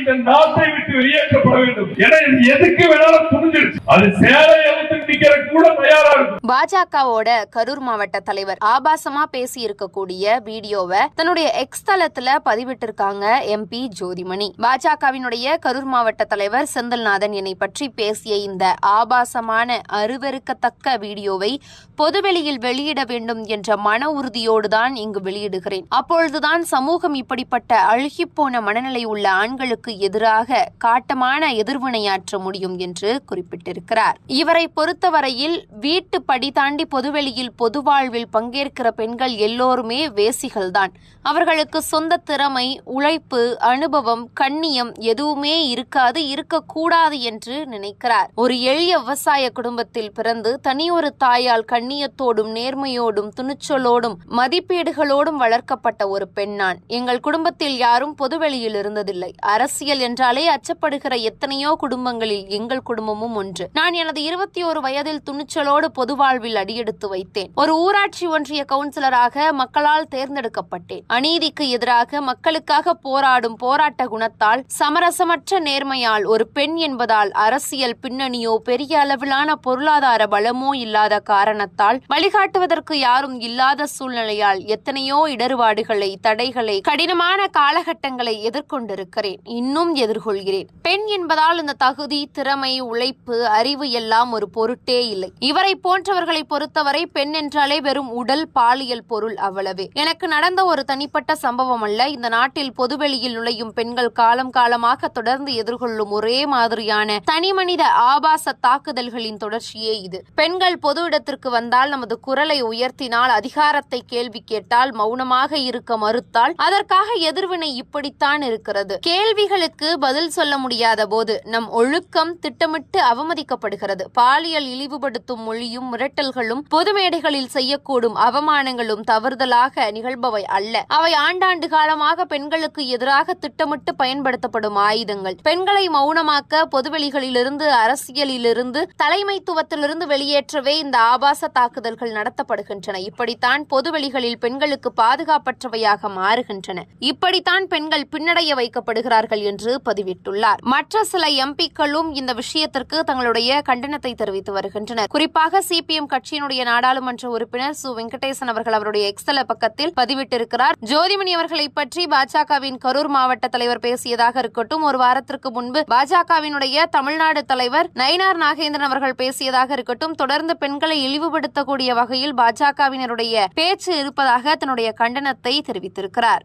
இந்த நாட்டை விட்டு வெளியேற்றப்பட வேண்டும். என எதுக்கு வேணாலும் புரிஞ்சிருச்சு. அது சேலை பாஜகவோட கரூர் மாவட்ட தலைவர் ஆபாசமா பேசி இருக்கக்கூடிய வீடியோவை தன்னுடைய எக்ஸ் தளத்துல பதிவிட்டிருக்காங்க எம்பி ஜோதிமணி. பாஜகவினுடைய கரூர் மாவட்ட தலைவர் செந்தில்நாதன் என்னை பற்றி பேசிய இந்த ஆபாசமான அருவருக்கத்தக்க வீடியோவை பொதுவெளியில் வெளியிட வேண்டும் என்ற மன உறுதியோடுதான் இங்கு வெளியிடுகிறேன். அப்பொழுதுதான் சமூகம் இப்படிப்பட்ட அழுகிப்போன மனநிலை உள்ள ஆண்களுக்கு எதிராக காட்டமான எதிர்வினையாற்ற முடியும் என்று குறிப்பிட்டிருக்கிறார். இவரை பொறுத்தவரையில் வீட்டு படி தாண்டி பொதுவெளியில் பொது வாழ்வில் பங்கேற்கிற பெண்கள் எல்லோருமே வேசிகள்தான். அவர்களுக்கு சொந்த திறமை உழைப்பு அனுபவம் கண்ணியம் எதுவுமே இருக்காது இருக்கக்கூடாது என்று நினைக்கிறார். ஒரு எளிய விவசாய குடும்பத்தில் பிறந்து தனியொரு தாயால் கண்ணியத்தோடும் நேர்மையோடும் துணிச்சலோடும் மதிப்பீடுகளோடும் வளர்க்கப்பட்ட ஒரு பெண்ணான் எங்கள் குடும்பத்தில் யாரும் பொதுவெளியில் இருந்ததில்லை. அரசியல் என்றாலே அச்சப்படுகிற எத்தனையோ குடும்பங்களில் எங்கள் குடும்பமும் ஒன்று. நான் எனது இருபத்தி ஒரு வயதில் துணிச்சலோடு பொது வாழ்வில் அடியெடுத்து வைத்தேன். ஒரு ஊராட்சி ஒன்றிய கவுன்சிலராக மக்களால் தேர்ந்தெடுக்கப்பட்டேன். அநீதிக்கு எதிராக மக்களுக்காக போராடும் போராட்ட குணத்தால் சமரசமற்ற நேர்மையால் ஒரு பெண் என்பதால் அரசியல் பின்னணியோ பெரிய அளவிலான பொருளாதார பலமோ இல்லாத காரணத்தால் வழிகாட்டுவதற்கு யாரும் இல்லாத சூழ்நிலையால் எத்தனையோ இடர்பாடுகளை தடைகளை கடினமான காலகட்டங்களை எதிர்கொண்டிருக்கிறேன். இன்னும் எதிர்கொள்கிறேன். பெண் என்பதால் இந்த தகுதி திறமை உழைப்பு அறிவு எல்லாம் ஒரு பொருட்டே இல்லை. இவரை போன்றவர்களை பொறுத்தவரை பெண் என்றாலே வெறும் உடல் பாலியல் பொருள் அவ்வளவே. எனக்கு நடந்த ஒரு தனிப்பட்ட சம்பவம் அல்ல. இந்த நாட்டில் பொதுவெளியில் நுழையும் பெண்கள் காலம் காலமாக தொடர்ந்து எதிர்கொள்ளும் ஒரே மாதிரியான தனிமனித ஆபாச தாக்குதல்களின் தொடர்ச்சியே இது. பெண்கள் பொது இடத்திற்கு வந்தால் நமது குரலை உயர்த்தினால் அதிகாரத்தை கேள்வி கேட்டால் மௌனமாக இருக்க மறுத்தால் அதற்காக எதிர்வினை இப்படித்தான் இருக்கிறது. கேள்விகளுக்கு பதில் சொல்ல முடியாத போது நம் ஒழுக்கம் திட்டமிட்டு அவமதிக்கப்படுகிறது. பாலியல் இழிவுபடுத்தும் மொழியும் மிரட்டல்களும் பொது மேடைகளில் செய்யக்கூடும் அவமானங்களும் தவறுதலாக நிகழ்பவை அல்ல. அவை ஆண்டாண்டு காலமாக பெண்களுக்கு எதிராக திட்டமிட்டு பயன்படுத்தப்படும் ஆயுதங்கள். பெண்களை மௌனமாக்க பொதுவெளிகளிலிருந்து அரசியலிலிருந்து தலைமைத்துவத்திலிருந்து வெளியேற்றவே இந்த ஆபாச தாக்குதல்கள் நடத்தப்படுகின்றன. இப்படித்தான் பொதுவெளிகளில் பெண்களுக்கு பாதுகாப்பற்றவையாக மாறுகின்றன. இப்படித்தான் பெண்கள் பின்னடைய வைக்கப்படுகிறார்கள் என்று பதிவிட்டுள்ளார். மற்ற சில எம்பிக்களும் இந்த விஷயத்திற்கு தங்களுடைய கண்டனத்தை தெரிவித்து வருகின்றனர். குறிப்பாக சிபிஎம் கட்சியினுடைய நாடாளுமன்ற உறுப்பினர் சு. வெங்கடேசன் அவர்கள் அவருடைய எக்ஸல பக்கத்தில் பதிவிட்டிருக்கிறார். ஜோதிமணி அவர்களை பற்றி பாஜகவின் கரூர் மாவட்ட தலைவர் பேசியதாக இருக்கட்டும் ஒரு வாரத்திற்கு முன்பு பாஜகவினுடைய தமிழ்நாடு தலைவர் நயினார் நாகேந்திரன் அவர்கள் பேசியதாக இருக்கட்டும் தொடர்ந்து பெண்களை இழிவுபடுத்தக்கூடிய வகையில் பாஜகவினருடைய பேச்சு இருப்பதாக தன்னுடைய கண்டனத்தை தெரிவித்திருக்கிறார்.